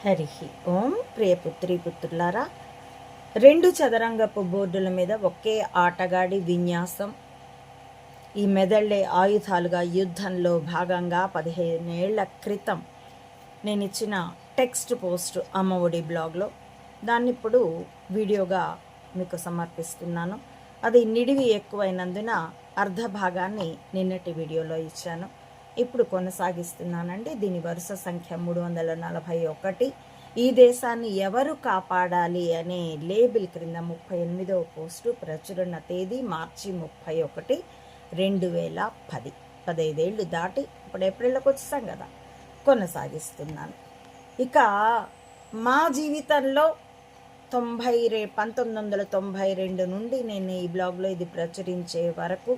హరి ఓం ప్రియ పుత్రి పుత్రులారా రెండు చదరంగపు బోర్డుల మీద ఒకే ఆటగాడి విన్యాసం. ఈ మెదళ్ళే ఆయుధాలుగా యుద్ధంలో భాగంగా పదిహేనేళ్ళ క్రితం నేను ఇచ్చిన టెక్స్ట్ పోస్ట్ అమ్మఒడి బ్లాగ్లో. దాన్ని ఇప్పుడు వీడియోగా మీకు సమర్పిస్తున్నాను. అది నిడివి ఎక్కువైనందున అర్ధ భాగాన్ని నిన్నటి వీడియోలో ఇచ్చాను. ఇప్పుడు కొనసాగిస్తున్నానండి. దీని వరుస సంఖ్య మూడు వందల నలభై ఒకటి. ఈ దేశాన్ని ఎవరు కాపాడాలి అనే లేబుల్ క్రింద ముప్పై ఎనిమిదవ పోస్టు ప్రచురణ తేదీ మార్చి ముప్పై ఒకటి రెండు వేల పది. పదైదేళ్ళు దాటి ఇప్పుడు ఏప్రిల్లోకి వచ్చేసాం కదా. కొనసాగిస్తున్నాను. ఇక మా జీవితంలో తొంభై రే పంతొమ్మిది వందల తొంభై రెండు నుండి నేను ఈ బ్లాగ్లో ఇది ప్రచురించే వరకు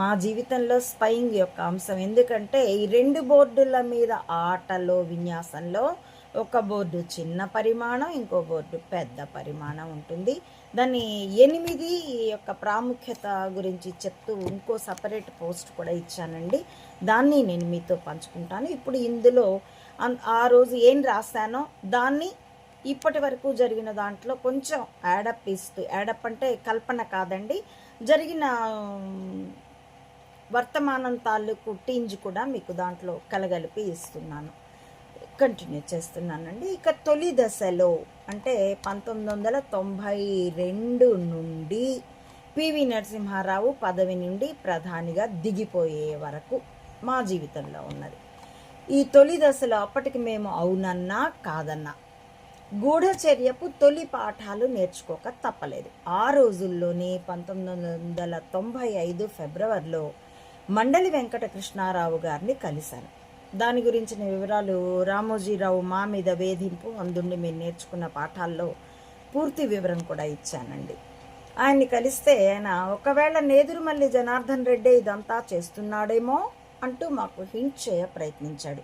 మా జీవితంలో స్పయింగ్ యొక్క అంశం. ఎందుకంటే ఈ రెండు బోర్డుల మీద ఆటలో విన్యాసంలో ఒక బోర్డు చిన్న పరిమాణం ఇంకో బోర్డు పెద్ద పరిమాణం ఉంటుంది. దాన్ని ఎనిమిది యొక్క ప్రాముఖ్యత గురించి చెప్తూ ఇంకో సపరేట్ పోస్ట్ కూడా ఇచ్చానండి. దాన్ని నేను మీతో పంచుకుంటాను. ఇప్పుడు ఇందులో ఆ రోజు ఏం రాశానో దాన్ని ఇప్పటి వరకు జరిగిన దాంట్లో కొంచెం యాడప్ ఇస్తూ యాడప్ అంటే కల్పన కాదండి. జరిగిన వర్తమానం తాలూకు టీంజ్ కూడా మీకు దాంట్లో కలగలిపి ఇస్తున్నాను. కంటిన్యూ చేస్తున్నానండి. ఇక తొలి దశలో అంటే పంతొమ్మిది వందల తొంభై రెండు నుండి పివి నరసింహారావు పదవి నుండి ప్రధానిగా దిగిపోయే వరకు మా జీవితంలో ఉన్నది. ఈ తొలి దశలో అప్పటికి మేము అవునన్నా కాదన్నా గూఢచర్యపు తొలి పాఠాలు నేర్చుకోక తప్పలేదు. ఆ రోజుల్లోనే పంతొమ్మిది వందల తొంభై ఐదు ఫిబ్రవరిలో మండలి వెంకటకృష్ణారావు గారిని కలిశాను. దాని గురించిన వివరాలు రామోజీరావు మా మీద వేధింపు అందుండి మేము నేర్చుకున్న పాఠాల్లో పూర్తి వివరం కూడా ఇచ్చానండి. ఆయన్ని కలిస్తే ఆయన ఒకవేళ నేదురుమల్లి జనార్దన్ రెడ్డి ఇదంతా చేస్తున్నాడేమో అంటూ మాకు హింట్ చేయ ప్రయత్నించాడు.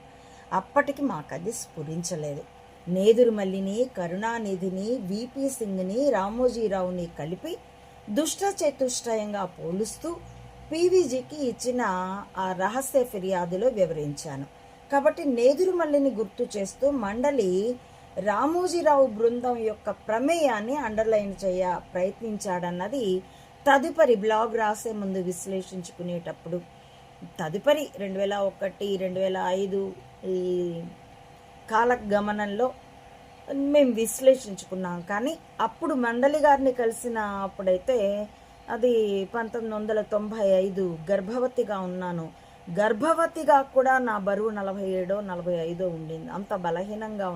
అప్పటికి మాకు అది స్ఫురించలేదు. నేదురుమల్లిని కరుణానిధిని విపి సింగ్ని రామోజీరావుని కలిపి దుష్ట చతుష్టయంగా పోలుస్తూ పీవీజీకి ఇచ్చిన ఆ రహస్య ఫిర్యాదులో వివరించాను. కాబట్టి నేదురుమల్లిని గుర్తు చేస్తూ మండలి రామోజీరావు బృందం యొక్క ప్రమేయాన్ని అండర్లైన్ చేయ ప్రయత్నించాడన్నది తదుపరి బ్లాగ్ రాసే ముందు విశ్లేషించుకునేటప్పుడు. తదుపరి రెండు వేల ఒకటి రెండు వేల ఐదు ఈ కాలగమనంలో మేము విశ్లేషించుకున్నాం. కానీ అప్పుడు మండలి గారిని కలిసిన అప్పుడైతే అది పంతొమ్మిది వందల తొంభై ఐదు గర్భవతిగా ఉన్నాను. గర్భవతిగా కూడా నా బరువు నలభై ఏడో నలభై ఐదో ఉండింది. అంత బలహీనంగా